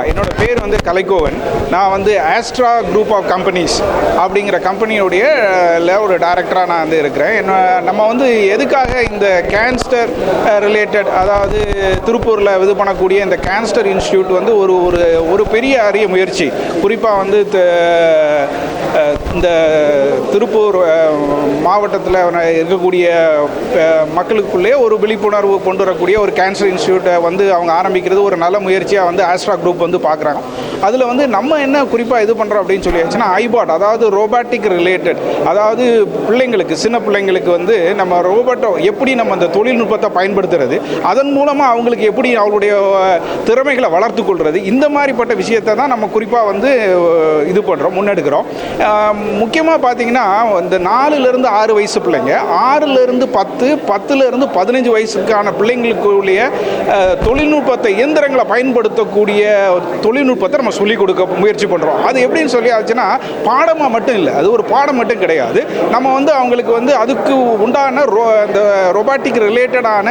என்னோட பேர் வந்து கலைக்கோவன். நான் வந்து ஆஸ்ட்ரா குரூப் ஆஃப் கம்பெனிஸ் அப்படிங்கிற கம்பெனியுடைய ஒரு டைரக்டராக நான் வந்து இருக்கிறேன். என்ன நம்ம வந்து எதுக்காக இந்த கேன்ஸ்டர் ரிலேட்டட் அதாவது திருப்பூரில் இது பண்ணக்கூடிய இந்த கேன்ஸ்டர் இன்ஸ்டியூட் வந்து ஒரு ஒரு ஒரு பெரிய அரிய முயற்சி. குறிப்பாக வந்து த- இந்த திருப்பூர் மாவட்டத்தில் இருக்கக்கூடிய மக்களுக்குள்ளேயே மக்களுக்குள்ளே ஒரு விழிப்புணர்வு கொண்டு வரக்கூடிய ஒரு கேன்சர் இன்ஸ்டியூட்டை வந்து அவங்க ஆரம்பிக்கிறது ஒரு நல்ல முயற்சியாக வந்து ஆஸ்ட்ரா குரூப் வந்து பார்க்குறாங்க அதில் வந்து நம்ம என்ன குறிப்பாக இது பண்ணுறோம் அப்படின்னு சொல்லி ஆச்சுன்னா ஐபாட் அதாவது ரோபாட்டிக் ரிலேட்டட் அதாவது பிள்ளைங்களுக்கு சின்ன பிள்ளைங்களுக்கு வந்து நம்ம ரோபோட்டை எப்படி நம்ம அந்த தொழில்நுட்பத்தை பயன்படுத்துறது அதன் மூலமாக அவங்களுக்கு எப்படி அவங்களுடைய திறமைகளை வளர்த்து கொள்வது இந்த மாதிரிப்பட்ட விஷயத்தை தான் நம்ம குறிப்பாக வந்து இது பண்ணுறோம் முன்னெடுக்கிறோம். முக்கியமாக பார்த்தீங்கன்னா இந்த நாலுலேருந்து ஆறு வயசு பிள்ளைங்க ஆறுலேருந்து பத்து பத்துலேருந்து பதினஞ்சு வயசுக்கான பிள்ளைங்களுக்குரிய தொழில்நுட்பத்தை இயந்திரங்களை பயன்படுத்தக்கூடிய தொழில்நுட்பத்தை நம்ம சொல்லிக் கொடுக்க முயற்சி பண்ணுறோம் அது எப்படின்னு சொல்லி ஆச்சுன்னா பாடமாக மட்டும் இல்லை அது ஒரு பாடம் மட்டும் கிடையாது. நம்ம வந்து அவங்களுக்கு வந்து அதுக்கு உண்டான ரோ இந்த ரொபாட்டிக் ரிலேட்டடான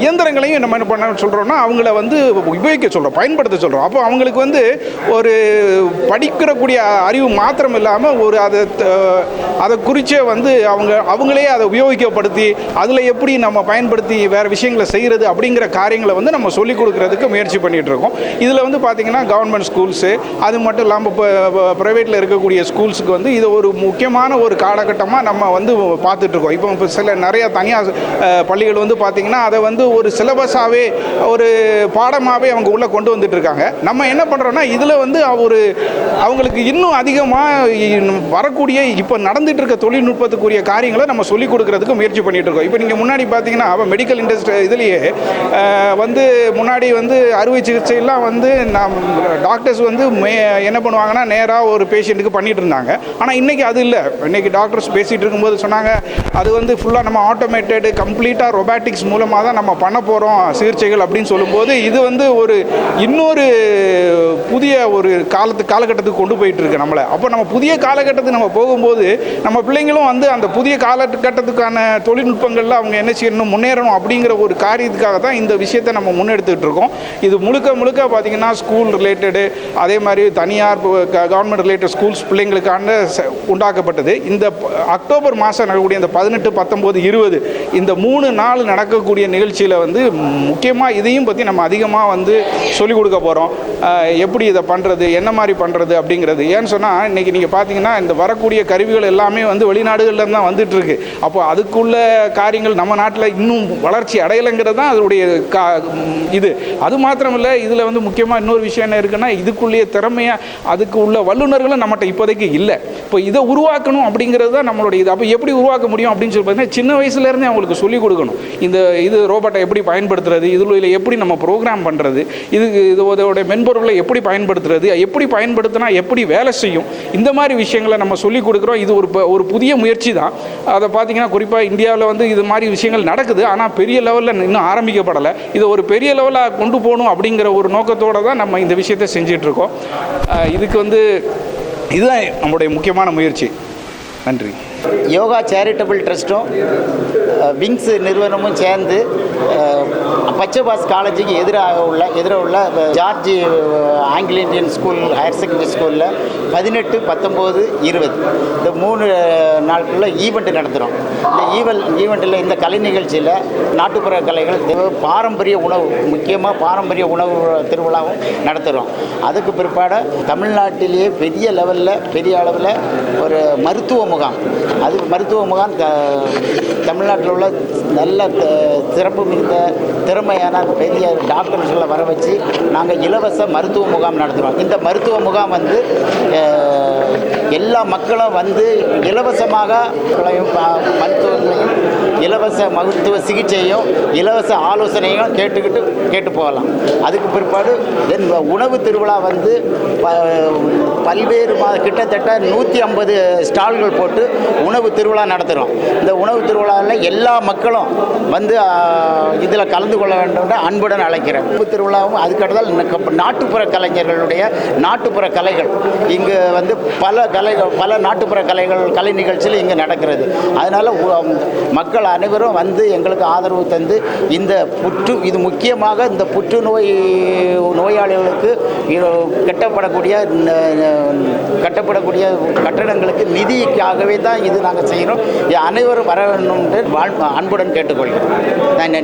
இயந்திரங்களையும் நம்ம என்ன பண்ண சொல்கிறோம்னா அவங்கள வந்து உபயோகிக்க சொல்கிறோம் பயன்படுத்த சொல்கிறோம் அப்போ அவங்களுக்கு வந்து ஒரு படிக்கிறக்கூடிய அறிவு மாத்திரம் இல்லாமல் ஒரு அதை த- அதை குறிச்சே வந்து அவங்க அவங்களே அதை உபயோகிக்கப்படுத்தி அதில் எப்படி நம்ம பயன்படுத்தி வேறு விஷயங்களை செய்கிறது அப்படிங்கிற காரியங்களை வந்து நம்ம சொல்லிக் கொடுக்கறதுக்கு முயற்சி பண்ணிகிட்டு இருக்கோம் இதில் வந்து பார்த்திங்கன்னா கவர்மெண்ட் ஸ்கூல்ஸு அது மட்டும் இல்லாமல் இப்போ ப்ரைவேட்டில் இருக்கக்கூடிய ஸ்கூல்ஸுக்கு வந்து இது ஒரு முக்கியமான ஒரு காலகட்டமாக நம்ம வந்து பார்த்துட்ருக்கோம் இப்போ இப்போ சில நிறையா தனியார் பள்ளிகள் வந்து பார்த்திங்கன்னா அதை வந்து ஒரு சிலபஸாகவே ஒரு பாடமாகவே அவங்க உள்ளே கொண்டு வந்துட்டு இருக்காங்க நம்ம என்ன பண்ணுறோன்னா இதில் வந்து ஒரு அவங்களுக்கு இன்னும் அதிகமாக வரக்கூடிய இப்போ நடந்துட்டு இருக்க தொழில்நுட்பத்துக்குரிய காரியங்களை நம்ம சொல்லிக் கொடுக்கறதுக்கு முயற்சி பண்ணிட்டு இருக்கோம் இப்போ நீங்கள் முன்னாடி பார்த்தீங்கன்னா மெடிக்கல் இண்டஸ்ட்ரி இதுலேயே வந்து முன்னாடி வந்து அறுவை சிகிச்சையெல்லாம் வந்து நாம் டாக்டர்ஸ் வந்து மே என்ன பண்ணுவாங்கன்னா நேராக ஒரு பேஷண்ட்டுக்கு பண்ணிட்டு இருந்தாங்க ஆனால் இன்றைக்கி அது இல்லை. இன்றைக்கி டாக்டர்ஸ் பேசிகிட்டு இருக்கும்போது சொன்னாங்க அது வந்து ஃபுல்லாக நம்ம ஆட்டோமேட்டடு கம்ப்ளீட்டாக ரொபாட்டிக்ஸ் மூலமாக தான் நம்ம பண்ண போகிறோம் சிகிச்சைகள் அப்படின்னு சொல்லும்போது இது வந்து ஒரு இன்னொரு புதிய ஒரு காலத்து காலகட்டத்துக்கு கொண்டு போயிட்டு இருக்கு நம்மளை. அப்போ நம்ம புதிய காலகட்டத்துக்கு நம்ம போகும்போது நம்ம பிள்ளைங்களும் வந்து அந்த புதிய காலகட்டத்துக்கான தொழில்நுட்பங்களில் அவங்க என்ன செய்யணும் முன்னேறணும் அப்படிங்கிற ஒரு காரியத்துக்காக தான் இந்த விஷயத்தை நம்ம முன்னெடுத்துட்டு இருக்கோம். இது முழுக்க முழுக்க பார்த்தீங்கன்னா ஸ்கூல் ரிலேட்டடு அதே மாதிரி தனியார் கவர்மெண்ட் ரிலேட்டட் ஸ்கூல்ஸ் பிள்ளைங்களுக்கான உண்டாக்கப்பட்டது. இந்த அக்டோபர் மாதம் நடக்கக்கூடிய இந்த பதினெட்டு பத்தொம்போது இருபது இந்த மூணு நாள் நடக்கக்கூடிய நிகழ்ச்சியில் வந்து முக்கியமாக இதையும் பற்றி நம்ம அதிகமாக வந்து சொல்லிக் கொடுக்க போகிறோம் எப்படி இதை பண்ணுறது என்ன மாதிரி பண்ணுறது அப்படிங்கிறது. ஏன்னு சொன்னால் இன்றைக்கி நீங்கள் பார்த்தீங்கன்னா இந்த வரக்கூடிய கருவிகள் எல்லாமே வந்து வெளிநாடுகளில் தான் வந்துட்டு இருக்கு அப்போ அதுக்குள்ள காரியங்கள் நம்ம நாட்டில் இன்னும் வளர்ச்சி அடையலைங்கிறது தான் அதனுடைய கா இது. அது மாத்திரம் இல்லை இதில் வந்து முக்கியமாக இன்னொரு விஷயம் என்ன இருக்குன்னா இதுக்குள்ளேயே திறமையாக அதுக்கு உள்ள வல்லுநர்களும் நம்மகிட்ட இப்போதைக்கு இல்லை. இப்போ இதை உருவாக்கணும் அப்படிங்கிறது தான் நம்மளுடைய இது. அப்போ எப்படி உருவாக்க முடியும் அப்படின்னு சொல்லி பார்த்தீங்கன்னா சின்ன வயசுலேருந்தே அவங்களுக்கு சொல்லிக் கொடுக்கணும். இந்த இது ரோபோட்டை எப்படி பயன்படுத்துறது இதில் எப்படி நம்ம ப்ரோக்ராம் பண்ணுறது இது இது இதோட மென்பொருளை எப்படி பயன்படுத்துறது எப்படி பயன்படுத்தினா எப்படி வேலை செய்யும் இந்த மாதிரி விஷயங்கள் நம்ம சொல்லிக் கொடுக்குறோம் இது ஒரு ஒரு புதிய முயற்சி தான் அதை பார்த்தீங்கன்னா குறிப்பாக இந்தியாவில் வந்து இது மாதிரி விஷயங்கள் நடக்குது. ஆனால் பெரிய லெவலில் இன்னும் ஆரம்பிக்கப்படலை. இதை ஒரு பெரிய லெவலில் கொண்டு போகணும் அப்படிங்கிற ஒரு நோக்கத்தோடு தான் நம்ம இந்த விஷயத்தை செஞ்சிட்டு இருக்கோம். இதுக்கு வந்து இதுதான் நம்மளுடைய முக்கியமான முயற்சி. நன்றி. யோகா சேரிட்டபிள் ட்ரஸ்ட்டும் விங்ஸ் நிறுவனமும் சேர்ந்து பச்சபாஸ் காலேஜுக்கு எதிராக உள்ள எதிராக உள்ள ஜார்ஜ் ஆங்கில இந்தியன் ஸ்கூல் ஹையர் செகண்டரி ஸ்கூலில் பதினெட்டு பத்தொம்போது இருபது. இந்த மூணு நாட்களில் ஈவெண்ட் நடத்துகிறோம் இந்த ஈவல் ஈவெண்ட்டில் இந்த கலை நிகழ்ச்சியில் நாட்டுப்புற கலைகள் பாரம்பரிய உணவு முக்கியமாக பாரம்பரிய உணவு திருவிழாவும் நடத்துகிறோம் அதுக்கு பிற்பாடு தமிழ்நாட்டிலேயே பெரிய லெவலில் பெரிய அளவில் ஒரு மருத்துவ முகாம். அது மருத்துவ முகாம் த தமிழ்நாட்டில் உள்ள நல்ல த- சிறப்பு மிகுந்த திறமையான பெரிய டாக்டர்ஸ்களை வர வச்சு நாங்கள் இலவச மருத்துவ முகாம் நடத்துகிறோம் இந்த மருத்துவ முகாம் வந்து எல்லா மக்களும் வந்து இலவசமாக மருத்துவங்களையும் இலவச மருத்துவ சிகிச்சையும் இலவச ஆலோசனையும் கேட்டுக்கிட்டு கேட்டு போகலாம். அதுக்கு பிற்பாடு தென் உணவு திருவிழா வந்து பல்வேறு மா கிட்டத்தட்ட நூற்றி ஐம்பது ஸ்டால்கள் போட்டு உணவு திருவிழா நடத்துகிறோம் இந்த உணவு திருவிழாவில் எல்லா மக்களும் வந்து இதில் கலந்து கொள்ள வேண்டும் அன்புடன் அழைக்கிறேன். உணவு திருவிழாவும் அதுக்கடுத்தால் நாட்டுப்புற கலைஞர்களுடைய நாட்டுப்புற கலைகள். இங்கு வந்து பல கலைகள் பல நாட்டுப்புற கலைகள் கலை நிகழ்ச்சியில் இங்கே நடக்கிறது. அதனால் மக்கள் அனைவரும் வந்து எங்களுக்கு ஆதரவு தந்து இந்த புற்று இது முக்கியமாக இந்த புற்றுநோய் நோயாளிகளுக்கு கட்டப்படக்கூடிய கட்டப்படக்கூடிய கட்டடங்களுக்கு நிதிக்காகவே தான் இது நாங்கள் செய்கிறோம் அனைவரும் வர வேண்டும் என்று வாழ் அன்புடன் கேட்டுக்கொள்கிறோம். நன்றி.